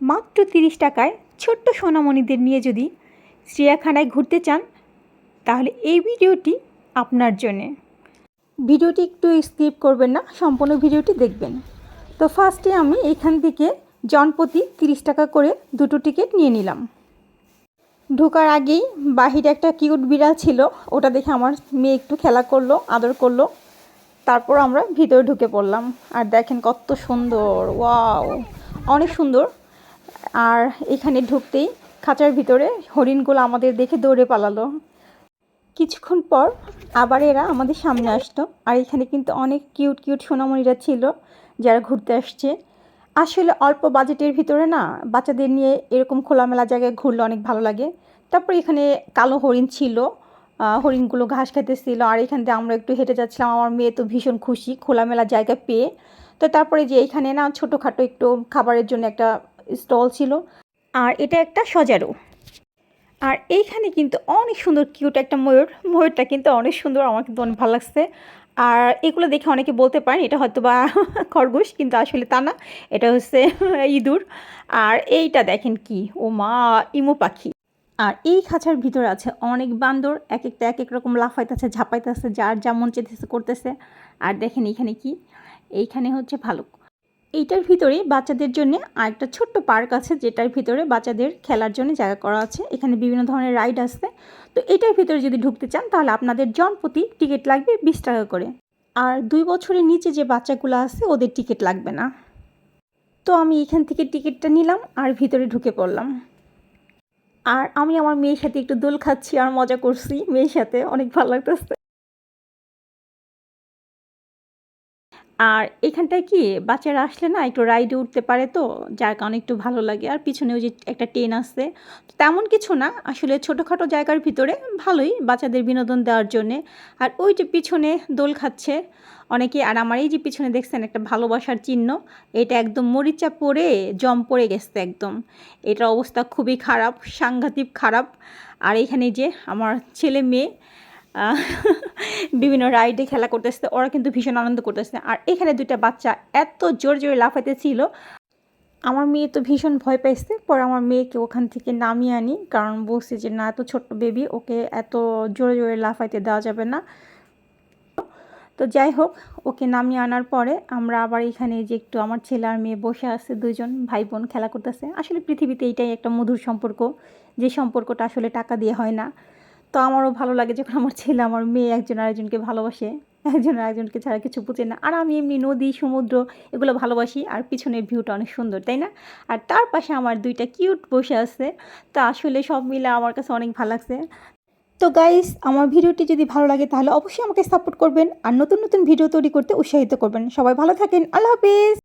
মাত্র তিরিশ টাকায় ছোট্ট সোনামণিদের নিয়ে যদি চিড়িয়াখানায় ঘুরতে চান, তাহলে এই ভিডিওটি আপনার জন্যে। ভিডিওটি একটু স্কিপ করবেন না, সম্পূর্ণ ভিডিওটি দেখবেন। তো ফার্স্টে আমি এখান থেকে জনপ্রতি তিরিশ টাকা করে দুটো টিকিট নিয়ে নিলাম। ঢোকার আগেই বাহিরে একটা কিউট বিড়াল ছিল, ওটা দেখে আমার মেয়ে একটু খেলা করল, আদর করল। তারপর আমরা ভিতরে ঢুকে পড়লাম। আর দেখেন কত সুন্দর, ওয়াও, অনেক সুন্দর। আর এখানে ঢুকতেই খাঁচার ভিতরে হরিণগুলো আমাদের দেখে দৌড়ে পালালো। কিছুক্ষণ পর আবার এরা আমাদের সামনে আসতো। আর এখানে কিন্তু অনেক কিউট কিউট সোনামণিরা ছিল যারা ঘুরতে আসছে। আসলে অল্প বাজেটের ভিতরে না বাচ্চাদের নিয়ে এরকম খোলামেলা জায়গায় ঘুরলে অনেক ভালো লাগে। তারপর এখানে কালো হরিণ ছিল হরিণগুলো ঘাস খাইতেছিল। আর এখান থেকে আমরা একটু হেঁটে যাচ্ছিলাম। আমার মেয়ে তো ভীষণ খুশি, খোলামেলা জায়গা পেয়ে। তো তারপরে যে এখানে না ছোটোখাটো একটু খাবারের জন্য একটা স্টল ছিল। আর এটা একটা সজারু। আর এইখানে কিন্তু অনেক সুন্দর কিউট একটা ময়ূর। ময়ূরটা কিন্তু অনেক সুন্দর, আমার কিন্তু অনেক ভালো লাগছে। আর এগুলো দেখে অনেকে বলতে পারেন, এটা হয়তো বা খরগোশ, কিন্তু আসলে তা না। এটা হচ্ছে ইঁদুর। আর এইটা দেখেন কি ও মা ইমু পাখি। আর এই খাঁচার ভিতরে আছে অনেক বান্দর এক একটা এক এক রকম লাফাইতেছে, ঝাপাইতেছে, যার যেমন চেতেছে করতেছে। আর দেখেন এইখানে কি, এইখানে হচ্ছে ভালুক। এইটার ভিতরে বাচ্চাদের জন্য আরেকটা ছোট্ট পার্ক আছে, যেটার ভিতরে বাচ্চাদের খেলার জন্য জায়গা করা আছে। এখানে বিভিন্ন ধরনের রাইড আছে তো এটার ভিতরে যদি ঢুকতে চান, তাহলে আপনাদের জন প্রতি টিকিট লাগবে বিশ টাকা করে। আর দুই বছরের নিচে যে বাচ্চাগুলো আছে, ওদের টিকিট লাগবে না। তো আমি এখান থেকে টিকিটটা নিলাম আর ভিতরে ঢুকে পড়লাম। আর আমি আমার মেয়ের সাথে একটু দোল খাচ্ছি আর মজা করছি, মেয়ের সাথে অনেক ভালো লাগতেছে। আর এখানটায় কি বাচ্চারা আসলে না একটু রাইডে উঠতে পারে তো? যার কারণে একটু ভালো লাগে। আর পিছনে ওই যে একটা ট্রেন আছে। তেমন কিছু না। আসলে ছোটোখাটো জায়গার ভিতরে ভালোই বাচ্চাদের বিনোদন দেওয়ার জন্যে। আর ওই যে পিছনে দোল খাচ্ছে। অনেকে, আর আমার এই যে পিছনে দেখছেন একটা ভালোবাসার চিহ্ন, এটা একদম মরিচা পড়ে, জম পড়ে গেছে একদম। এটার অবস্থা খুবই খারাপ, সাংঘাতিক খারাপ। আর এখানে যে আমার ছেলে মেয়ে বিভিন্ন রাইডে খেলা করতেছে, ওরা কিন্তু ভীষণ আনন্দ করতেছে। আর এখানে দুইটা বাচ্চা এত জোরে জোরে লাফাইতেছিল আমার মেয়ে তো ভীষণ ভয় পাইছে। পরে আমার মেয়েকে ওখান থেকে নামিয়ে আনি, কারণ বলছে যে, না, এত ছোট্ট বেবি ওকে এত জোরে জোরে লাফাইতে দেওয়া যাবে না। তো যাই হোক, ওকে নামিয়ে আনার পরে আমরা আবার এখানে যে একটু আমার ছেলে আর মেয়ে বসে আছে দুজন ভাই বোন খেলা করতেছে। আসলে পৃথিবীতে এইটাই একটা মধুর সম্পর্ক, যে সম্পর্কটা আসলে টাকা দিয়ে হয় না। তো আমারও ভালো লাগে যখন আমার ছেলে, আমার মেয়ে একজন আরেকজনকে ভালোবাসে। একজন আরেকজনকে ছাড়া কিছু বুঝে না। আর আমি এমনি নদী, সমুদ্র এগুলো ভালোবাসি আর পিছনের ভিউটা অনেক সুন্দর, তাই না? আর তার পাশে আমার দুইটা কিউট বসে আছে। তা আসলে সব মিলে আমার কাছে অনেক ভালো লাগছে। তো গাইস আমার ভিডিওটি যদি ভালো লাগে তাহলে অবশ্যই আমাকে সাপোর্ট করবেন। আর নতুন নতুন ভিডিও তৈরি করতে উৎসাহিত করবেন। সবাই ভালো থাকেন। আল্লাহ হাফিজ!